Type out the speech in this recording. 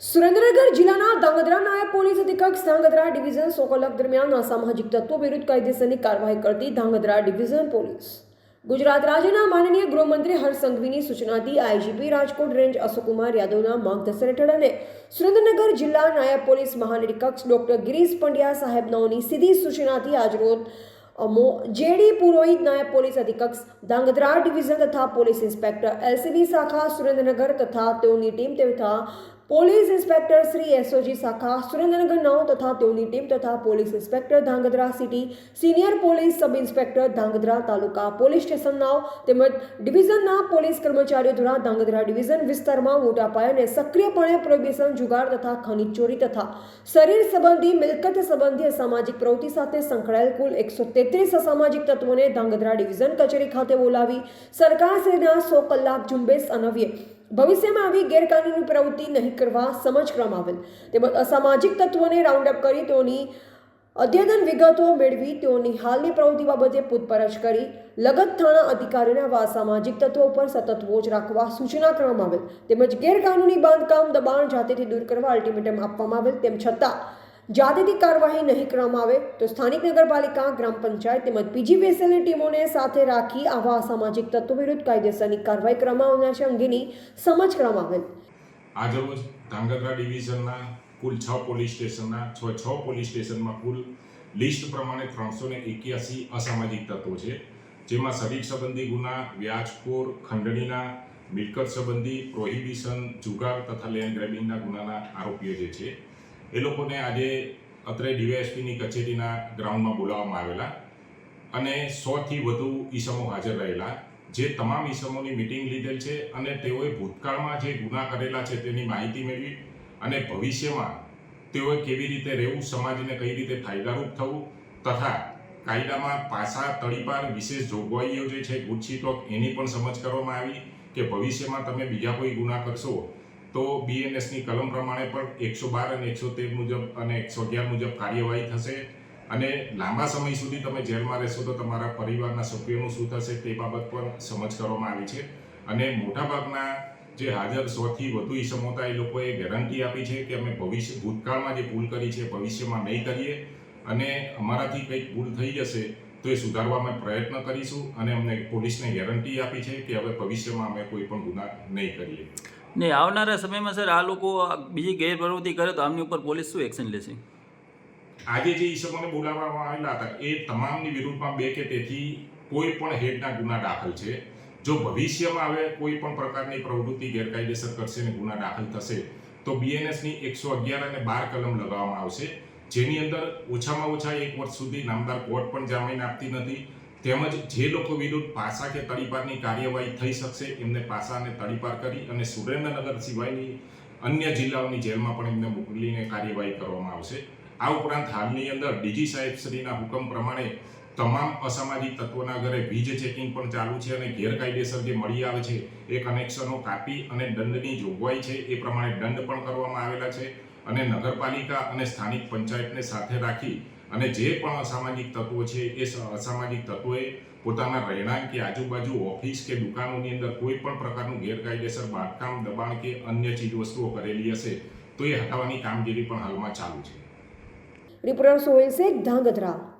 સુરેન્દ્રનગર જિલ્લાના ધાંગધ્રા નાયબ પોલીસ અધિક્ષક ધાંગધ્રા ડિવિઝન સોકોલક કલાક દરમિયાન અસામાજિક તત્વો વિરુદ્ધ કાયદેસરની કાર્યવાહી કરતી ધાંગધ્રા ડિવિઝન પોલીસ. ગુજરાત રાજ્યના માનનીય ગૃહમંત્રી હર્ષ સંઘવીની સૂચનાથી આઈજીપી રાજકોટ રેન્જ અશોકકુમાર યાદવના માર્ગદર્શન હેઠળ અને સુરેન્દ્રનગર જિલ્લા નાયબ પોલીસ મહાનિરીક્ષક ડોક્ટર ગિરીશ પંડ્યા સાહેબનાઓની સીધી સૂચનાથી આજરોજ અમો જેડી પુરોહિત નાયબ પોલીસ અધિક્ષક ધાંગધ્રા ડિવિઝન તથા પોલીસ ઇન્સ્પેક્ટર એલસીબી શાખા સુરેન્દ્રનગર તથા તેઓની ટીમ તથા પોલીસ ઇન્સ્પેક્ટર શ્રી એસઓજી શાખા, સુરેન્દ્રનગર નવ તથા તેઓની ટીમ તથા police inspector Dhrangadhra city, senior police sub inspector Dhrangadhra taluka police station નવ તેમજ ડિવિઝનના પોલીસ કર્મચારીઓ દ્વારા ધાંગધ્રા ડિવિઝન વિસ્તારમાં મોટા પાયાને સક્રિયપણે પ્રોહિબિશન, જુગાર તથા ખનીજ ચોરી તથા શરીર સંબંધી, મિલકત સંબંધી સામાજિક પ્રવૃત્તિ સાથે સંકળાયેલ કુલ એકસો તેત્રીસ અસામાજિક તત્વોને ધાંગધ્રા ડિવિઝન કચેરી ખાતે બોલાવી સરકારશ્રીના સો કલાક ઝુંબેશ અનવ્યે ભવિષ્યમાં આવી ગેરકાનૂની પ્રવૃત્તિ નહીં કરવા સમજ કરવામાં આવેલ. તેમજ અસામાજિક તત્વોને રાઉન્ડ અપ કરી તેઓની અદ્યતન વિગતો મેળવી તેઓની હાલની પ્રવૃત્તિ બાબતે પૂછપરછ કરી. લગત થાણા અધિકારીઓને આવા સામાજિક તત્વો પર સતત વોચ રાખવા સૂચના કરવામાં આવેલ. તેમજ ગેરકાનૂની બાંધકામ દબાણ જાતેથી દૂર કરવા અલ્ટિમેટમ આપવામાં આવેલ. તેમ છતાં જાતેથી કાર્યવાહી નહીં કરવામાં આવે તો સ્થાનિક નગરપાલિકા, ગ્રામ પંચાયત તેમજ પીજીવીએસએલની ટીમોને સાથે રાખી આવા અસામાજિક તત્વો વિરુદ્ધ કાયદેસરની કાર્યવાહી કરવામાં આવનાર છે અંગેની સમજ કરવામાં આવેલ. આજરોજ ધાંગધ્રા ડિવિઝનના કુલ છ પોલીસ સ્ટેશનના, છ છ પોલીસ સ્ટેશનમાં કુલ લિસ્ટ પ્રમાણે ત્રણસો ને એક્યાસી અસામાજિક તત્વો છે, જેમાં શરીર સંબંધી ગુના, વ્યાજખોર, ખંડણીના, મિલકત સંબંધી, પ્રોહિબિશન, જુગાર તથા લેન્ડ ગ્રેબિંગના ગુનાના આરોપીઓ જે છે એ લોકોને આજે અત્રે ડીવાયએસપીની કચેરીના ગ્રાઉન્ડમાં બોલાવવામાં આવેલા અને સોથી વધુ ઈસમો હાજર રહેલા. જે તમામ ઈસમોની મિટિંગ લીધેલ છે અને તેઓએ ભૂતકાળમાં જે ગુના કરેલા છે તેની માહિતી મેળવી અને ભવિષ્યમાં તેઓએ કેવી રીતે રહેવું, સમાજને કઈ રીતે ફાયદારૂપ થવું તથા કાયદામાં પાસા તળીપાર વિશેષ જોગવાઈઓ જે છે ગુજસીટોક એની પણ સમજ કરવામાં આવી કે ભવિષ્યમાં તમે બીજા કોઈ ગુના કરશો તો બીએનએસની કલમ પ્રમાણે પણ એકસો બાર અને એકસો તેર મુજબ અને એકસો અગિયાર મુજબ કાર્યવાહી થશે. અને લાંબા સમય સુધી તમે જેલમાં રહેશો તો તમારા પરિવારના સભ્યોનું શું થશે તે બાબત પણ સમજ કરવામાં આવી છે. અને મોટાભાગના જે હાજર સોથી વધુ ઈસમો હતા એ લોકોએ ગેરંટી આપી છે કે અમે ભવિષ્ય, ભૂતકાળમાં જે ભૂલ કરી છે ભવિષ્યમાં નહીં કરીએ. અને અમારાથી કંઈક ભૂલ થઈ જશે તો એ સુધારવા અમે પ્રયત્ન કરીશું અને અમને પોલીસને ગેરંટી આપી છે કે હવે ભવિષ્યમાં અમે કોઈ પણ ગુના નહીં કરીએ. ને આવનારા સમયમાં સર આ લોકો બીજી ગેરપ્રવૃત્તિ કરે તો આમની ઉપર પોલીસ શું એક્શન લેશે? આજે જે ઈસમોને બોલાવવામાં આવેલા હતા, એ તમામની વિરુદ્ધમાં બે કે તેથી કોઈ પણ હેડના ગુના દાખલ છે. જો ભવિષ્યમાં હવે કોઈ પણ પ્રકારની પ્રવૃત્તિ ગેરકાયદેસર કરશે અને ગુના દાખલ થશે, તો બીએનએસની એકસો અગિયાર અને બાર કલમ લગાવવામાં આવશે. જેની અંદર ઓછામાં ઓછા એક વર્ષ સુધી નામદાર કોર્ટ પણ જામીન આપતી નથી. તેમજ જે લોકો વિરુદ્ધ પાસા કે તડીપારની કાર્યવાહી થઈ શકશે, એમને પાસા અને તડીપાર કરી અને સુરેન્દ્રનગર સિવાયની અન્ય જિલ્લાઓની જેલમાં પણ એમને મોકલીને કાર્યવાહી કરવામાં આવશે. આ ઉપરાંત હાલની અંદર ડીજી સાહેબશ્રીના હુકમ પ્રમાણે તમામ અસામાજિક તત્વોના ઘરે વીજ ચેકિંગ પણ ચાલુ છે અને ગેરકાયદેસર જે મળી આવે છે, એ કનેક્શનો કાપી અને દંડની જોગવાઈ છે, એ પ્રમાણે દંડ પણ કરવામાં આવેલા છે અને નગરપાલિકા અને સ્થાનિક પંચાયતને સાથે રાખી અને જે પણ અસામાજિક તત્વો છે, એ અસામાજિક તત્વોએ પોતાના રહેણાંક કે આજુબાજુ ઓફિસ કે દુકાનોની અંદર કોઈ પણ પ્રકારનું ગેરકાયદેસર બાંધકામ, દબાણ કે અન્ય ચીજવસ્તુઓ કરેલી હશે, તો એ હટાવવાની કામગીરી પણ હાલમાં ચાલુ છે. રિપોર્ટર સોહેલ શેખ ધાંગધ્રા.